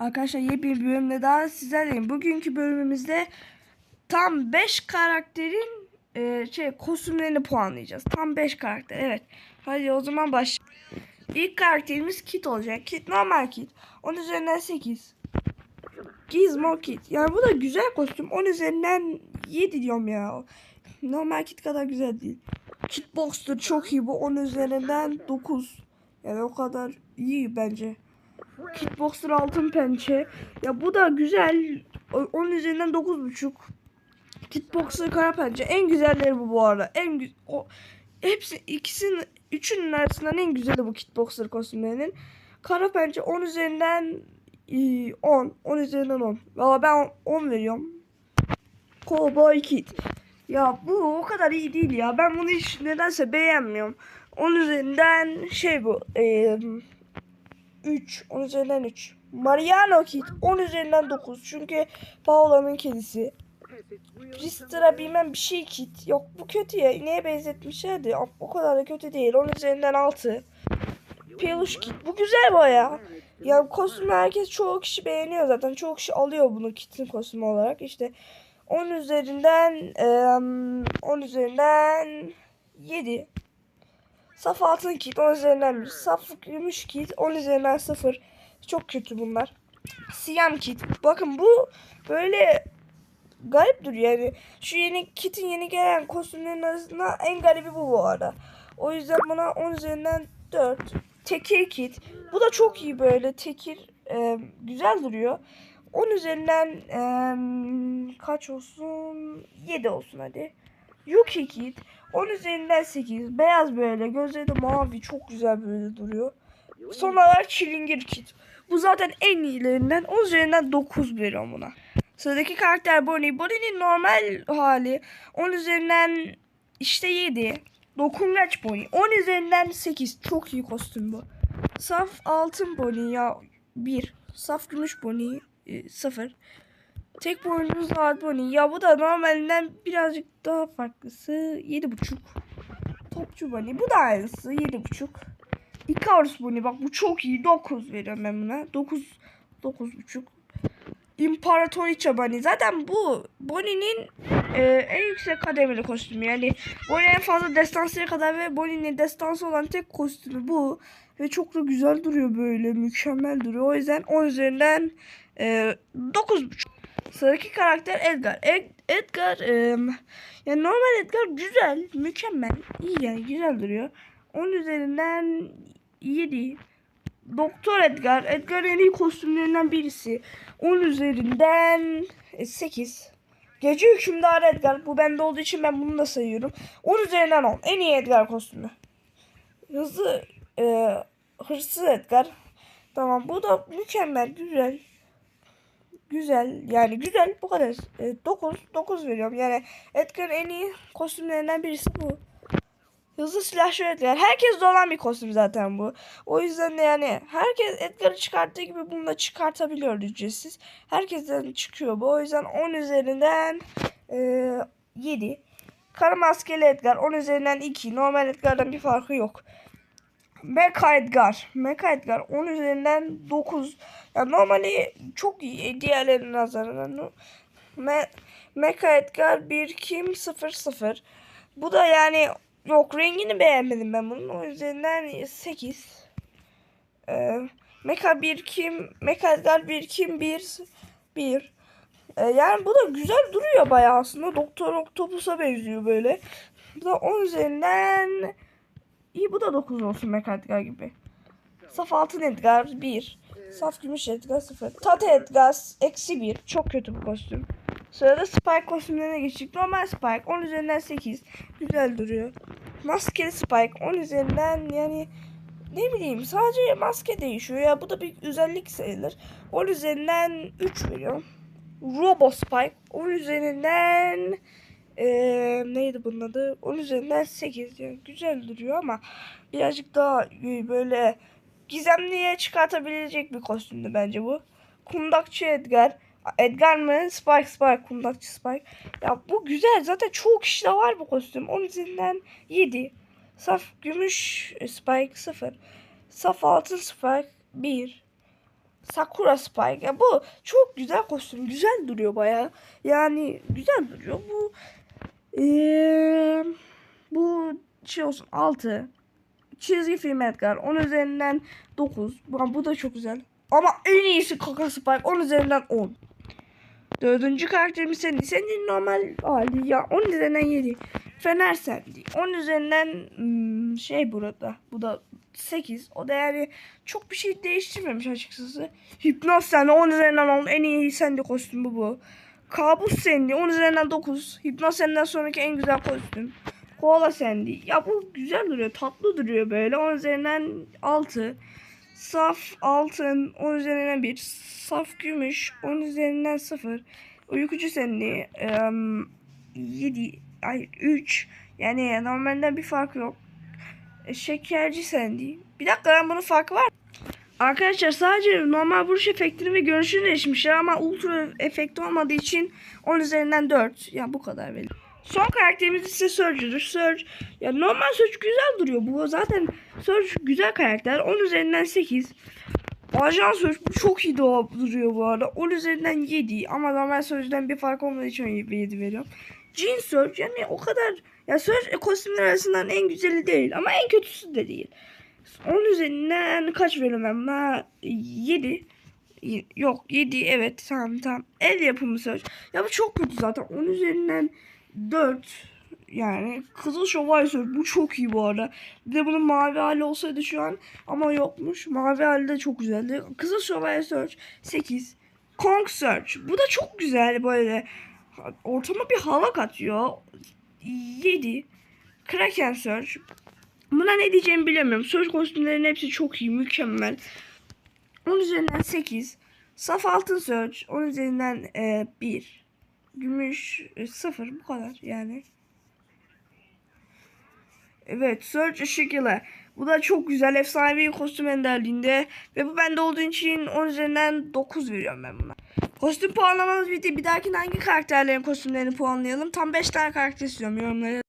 Arkadaşlar yepyeni bir bölümle daha sizlerleyim. Bugünkü bölümümüzde tam 5 karakterin e, şey kostümlerini puanlayacağız. Tam 5 karakter evet. Hadi o zaman başlayalım. İlk karakterimiz Kit olacak. Kit normal Kit. 10 üzerinden 8. Gizmo Kit. Yani bu da güzel kostüm. 10 üzerinden 7 diyorum ya. Normal Kit kadar güzel değil. Kitbox'tur çok iyi bu. 10 üzerinden 9. Yani o kadar iyi bence. Kickboxer altın pençe. Ya bu da güzel. Onun üzerinden 9.5. Kickboxer kara pençe. En güzelleri bu bu arada. En gü- o hepsi ikisinin üçünün arasından en güzeli bu kickboxer kostümlerinin. Kara pençe 10 üzerinden e, 10. 10 üzerinden 10. Valla ben 10 veriyorum. Cowboy Kid. Ya bu o kadar iyi değil ya. Ben bunu hiç nedense beğenmiyorum. 10 üzerinden şey bu. Eee 3. 10 üzerinden 3. Mariano Kid 10 üzerinden 9. Çünkü Paola'nın kedisi. Ristra bilmem bir şey kit. Yok bu kötü ya. Neye benzetmişlerdi? O- kadar da kötü değil. 10 üzerinden 6. Peluş kit. Bu güzel baya. Ya kostümü herkes çoğu kişi beğeniyor zaten. Çoğu kişi alıyor bunu kitin kostümü olarak. İşte 10 üzerinden em, 10 üzerinden 7. Saf altın kit 10 üzerinden 1. Saf gümüş kit 10 üzerinden 0. Çok kötü bunlar. Siyam kit. Bakın bu böyle garip duruyor yani. Şu yeni kitin yeni gelen kostümlerin arasında en garibi bu bu arada. O yüzden buna 10 üzerinden 4. Tekir kit. Bu da çok iyi böyle. Tekir e, güzel duruyor. 10 üzerinden e, kaç olsun? 7 olsun hadi. Yuki Kid 10 üzerinden 8. Beyaz böyle. Gözleri de mavi. Çok güzel böyle duruyor. Son olarak Çilingir Kid. Bu zaten en iyilerinden. 10 üzerinden 9 veriyorum buna. Sıradaki karakter Bonnie. Bonnie'nin normal hali 10 üzerinden işte 7. Dokungaç Bonnie. 10 üzerinden 8. Çok iyi kostüm bu. Saf altın Bonnie ya 1. Saf gümüş Bonnie 0. Tek boynuzlu hard Bonnie. Ya bu da normalinden birazcık daha farklısı. 7.5. Topçu Bonnie. Bu da aynısı. 7.5. Icarus Bonnie. Bak bu çok iyi. 9 veriyorum ben buna. 9. 9.5. İmparatoriçe Bonnie. Zaten bu Bonnie'nin e, en yüksek kademeli kostümü. Yani Bonnie en fazla destansıya kadar ve Bonnie'nin destansı olan tek kostümü bu. Ve çok da güzel duruyor böyle. Mükemmel duruyor. O yüzden 10 üzerinden e, 9.5. Sıradaki karakter Edgar. Ed- Edgar e, yani normal Edgar güzel, mükemmel, iyi yani güzel duruyor. 10 üzerinden 7. Doktor Edgar. Edgar en iyi kostümlerinden birisi. 10 üzerinden 8. Gece hükümdarı Edgar. Bu bende olduğu için ben bunu da sayıyorum. 10 üzerinden 10. En iyi Edgar kostümü. Hızlı e, hırsız Edgar. Tamam bu da mükemmel, güzel. Güzel yani güzel bu kadar. 9 9 veriyorum. Yani Edgar'ın en iyi kostümlerinden birisi bu. Hızlı silahşör Edgar. Herkes olan bir kostüm zaten bu. O yüzden de yani herkes Edgar'ı çıkarttığı gibi bunu da çıkartabiliyor ücretsiz. Herkesten çıkıyor bu. O yüzden 10 üzerinden e, 7. Kara maskeli Edgar 10 üzerinden 2. Normal Edgar'dan bir farkı yok. Mecha Edgar. Mecha Edgar 10 üzerinden 9. Ya normali çok iyi diğerlerinin nazarından. Me Mecha Edgar 1 kim 0 0. Bu da yani yok rengini beğenmedim ben bunun. O yüzden 8. Ee, Mecha 1 kim Mecha Edgar 1 kim 1 1. Ee, yani bu da güzel duruyor bayağı aslında. Doktor Octopus'a benziyor böyle. Bu da 10 üzerinden İyi bu da 9 olsun Mecha Edgar gibi. Saf altın Edgar 1. Saf gümüş Edgar 0. Tate Edgar eksi 1. Çok kötü bu kostüm. Sırada Spike kostümlerine geçtik. Normal Spike 10 üzerinden 8. Güzel duruyor. Maskeli Spike 10 üzerinden yani ne bileyim sadece maske değişiyor ya bu da bir özellik sayılır. 10 üzerinden 3 veriyorum. Robo Spike 10 üzerinden eee, neydi bunun adı? 10 üzerinden 8 yani güzel duruyor ama birazcık daha e, böyle gizemliye çıkartabilecek bir kostümdü bence bu. Kundakçı Edgar. Edgar mı? Spike Spike. Kundakçı Spike. Ya bu güzel. Zaten çoğu kişide var bu kostüm. 10 üzerinden 7. Saf gümüş e, Spike 0. Saf altın Spike 1. Sakura Spike. Ya bu çok güzel kostüm. Güzel duruyor baya. Yani güzel duruyor. Bu eee, bu şey olsun 6. Çizgi film Edgar. 10 üzerinden 9. Bu, bu da çok güzel. Ama en iyisi Kaka Spike. 10 üzerinden 10. Dördüncü karakterimiz senin. Senin normal hali ya. 10 üzerinden 7. Fener sendi. 10 üzerinden hmm, şey burada. Bu da 8. O da yani çok bir şey değiştirmemiş açıkçası. Hipnoz sendi. 10 üzerinden 10. En iyi sendi kostümü bu. Kabus sendi. 10 üzerinden 9. Hipnoz senden sonraki en güzel kostüm. Koala sendi. Ya bu güzel duruyor. Tatlı duruyor böyle. 10 üzerinden 6. Saf altın 10 üzerinden 1. Saf gümüş 10 üzerinden 0. Uykucu sendi 7 ay 3. Yani normalden bir fark yok. E, şekerci sendi. Bir dakika ben bunun farkı var. Arkadaşlar sadece normal vuruş efektini ve görünüşünü değişmişler ama ultra efekti olmadığı için 10 üzerinden 4. Ya bu kadar benim. Son karakterimiz ise Surge'dur. Surge ya normal Surge güzel duruyor. Bu zaten Surge güzel karakter. 10 üzerinden 8. Ajan Surge çok iyi doğ- duruyor bu arada. 10 üzerinden 7 ama normal Surge'den bir fark olmadığı için 7 veriyorum. Jean Surge yani o kadar ya Surge kostümler arasından en güzeli değil ama en kötüsü de değil. 10 üzerinden kaç veriyorum ben buna? 7. Yok 7 evet tamam tamam. El yapımı Surge. Ya bu çok kötü zaten. 10 üzerinden 4 yani Kızıl Şövalye bu çok iyi bu arada. Bir de bunun mavi hali olsaydı şu an ama yokmuş. Mavi hali de çok güzeldi. Kızıl Şövalye Surge 8. Kong Surge. Bu da çok güzel böyle. Ortama bir hava katıyor. 7. Kraken Surge. Buna ne diyeceğimi bilemiyorum. Surge kostümlerin hepsi çok iyi, mükemmel. 10 üzerinden 8. Saf altın Surge. 10 üzerinden e, 1. Gümüş 0. Bu kadar yani. Evet Surge ışık yılı. Bu da çok güzel. Efsanevi kostüm enderliğinde. Ve bu bende olduğu için 10 üzerinden 9 veriyorum ben buna. Kostüm puanlamamız bitti. Bir dahaki hangi karakterlerin kostümlerini puanlayalım? Tam 5 tane karakter istiyorum yorumlara.